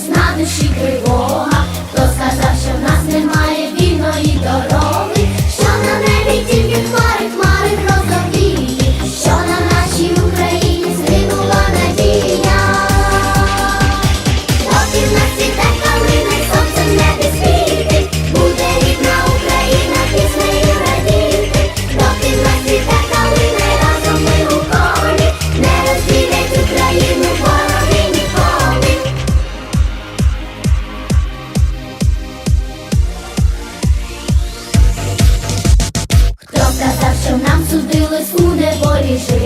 залишилась на душі тривога. Що нам судилось у неволі жити.